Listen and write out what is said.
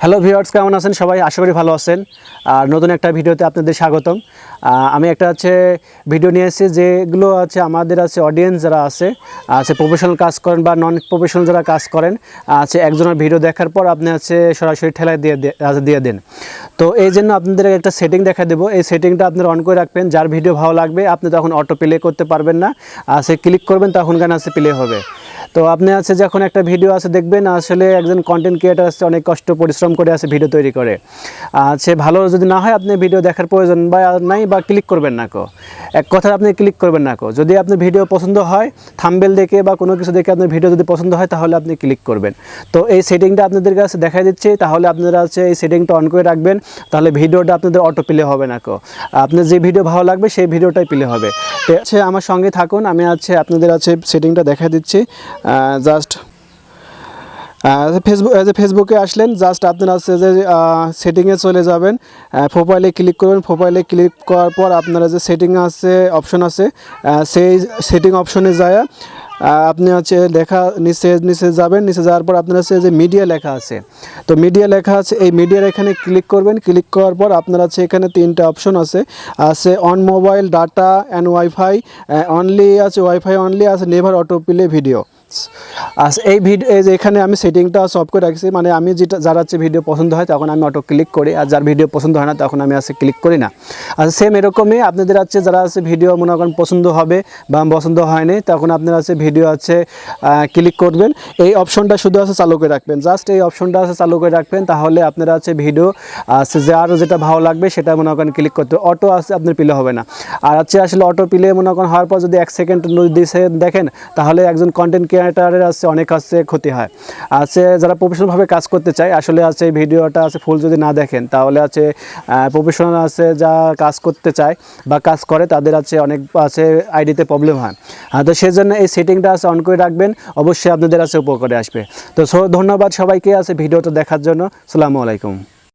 Hello viewers কেমন আছেন? সবাই আশা করি ভালো আছেন। আর নতুন একটা ভিডিওতে আপনাদের স্বাগতম। আমি একটা হচ্ছে ভিডিও নিয়ে এসেছি, যেগুলো আছে আমাদের আছে অডিয়েন্স যারা আছে আছে প্রফেশনাল কাজ করেন বা নন প্রফেশনাল যারা কাজ করেন, আছে একজনের ভিডিও দেখার পর আপনি আছে সরাসরি ঠেলায় দিয়ে দিয়ে- দেন। তো এই জন্য আপনাদের একটা সেটিং দেখা দেবো। এই সেটিংটা আপনারা অন করে রাখবেন। যার ভিডিও ভালো লাগবে, আপনি তখন অটো প্লে করতে পারবেন না। সে ক্লিক করবেন তখন গান আছে প্লে হবে। তো আপনি আছে যখন একটা ভিডিও আছে দেখবেন, আসলে একজন কন্টেন্ট ক্রিয়েটার আছে, অনেক কষ্ট, পরিশ্রম করে আছে ভিডিও তৈরি করে। সে ভালো যদি না হয় আপনি ভিডিও দেখার প্রয়োজন বা নাই বা ক্লিক করবেন না কো। এক কথা আপনি ক্লিক করবেন না কো। যদি আপনার ভিডিও পছন্দ হয় থাম্বেল দেখে বা কোনো কিছু দেখে আপনার ভিডিও যদি পছন্দ হয়, তাহলে আপনি ক্লিক করবেন। তো এই সেটিংটা আপনাদের কাছে দেখা দিচ্ছে, তাহলে আপনারা আছে এই সেটিংটা অন করে রাখবেন, তাহলে ভিডিওটা আপনাদের অটো প্লে হবে না কো। আপনার যে ভিডিও ভালো লাগবে, সেই ভিডিওটাই প্লে হবে। তো আমার সঙ্গে থাকুন, আমি আছে আপনাদের আছে সেটিংটা দেখা দিচ্ছি। জাস্ট ফেসবুক যে ফেসবুকে আসলেন জাস্ট আপনারা আছে যে সেটিংয়ে চলে যাবেন প্রোফাইলে ক্লিক করবেন প্রোফাইলে ক্লিক করার পর আপনারা যে সেটিং আছে অপশন আছে সেই সেটিং অপশনে যায় আপনি হচ্ছে লেখা নিচে নিচে যাবেন, নিচে যাওয়ার পর আপনার হচ্ছে যে মিডিয়া লেখা আছে। তো মিডিয়া লেখা আছে, এই মিডিয়ার এখানে ক্লিক করবেন ক্লিক করার পর আপনার আছে এখানে তিনটা অপশন আছে। আছে on mobile data and wifi only আছে ওয়াইফাই অনলি আছে নেভার অটো প্লে ভিডিও আস, এই ভিডিও এই যে এখানে আমি সেটিংটা সব করে রাখছি মানে আমি যেটা, যার হচ্ছে ভিডিও পছন্দ হয় তখন আমি অটো ক্লিক করি, আর যার ভিডিও পছন্দ হয় না তখন আমি আছে ক্লিক করি না। আর সেম এরকমই আপনাদের আছে যারা আছে ভিডিও মনে করেন পছন্দ হবে বা পছন্দ হয়নি, তখন আপনার আছে ভিডিও আছে ক্লিক করবেন। এই অপশনটা শুধু আছে চালু করে রাখবেন। জাস্ট এই অপশনটা আছে চালু করে রাখবেন, তাহলে আপনারা আছে ভিডিও আছে যার যেটা ভালো লাগবে সেটা মনে করেন ক্লিক করতে অটো আছে, আপনার পিলে হবে না। আর হচ্ছে আসলে অটো পিলে মনে করেন হওয়ার পর যদি এক সেকেন্ড দিছে দেখেন, তাহলে একজন কন্টেন্ট ক্রিয়েটারের আছে, অনেক আছে ক্ষতি হয়। আছে যারা প্রফেশনালভাবে কাজ করতে চায়, আসলে আছে ভিডিওটা আছে ফুল যদি না দেখেন, তাহলে আছে প্রফেশনাল আছে যা কাজ করতে চায় বা কাজ করে, তাদের আছে অনেক আছে আইডিতে প্রবলেম হয়। তো সেই জন্য এই সেটিংটা আছে অন করে রাখবেন, অবশ্যই আপনাদের আছে উপকারে আসবে। তো ধন্যবাদ সবাইকে আছে ভিডিওটা দেখার জন্য। সালামু আলাইকুম।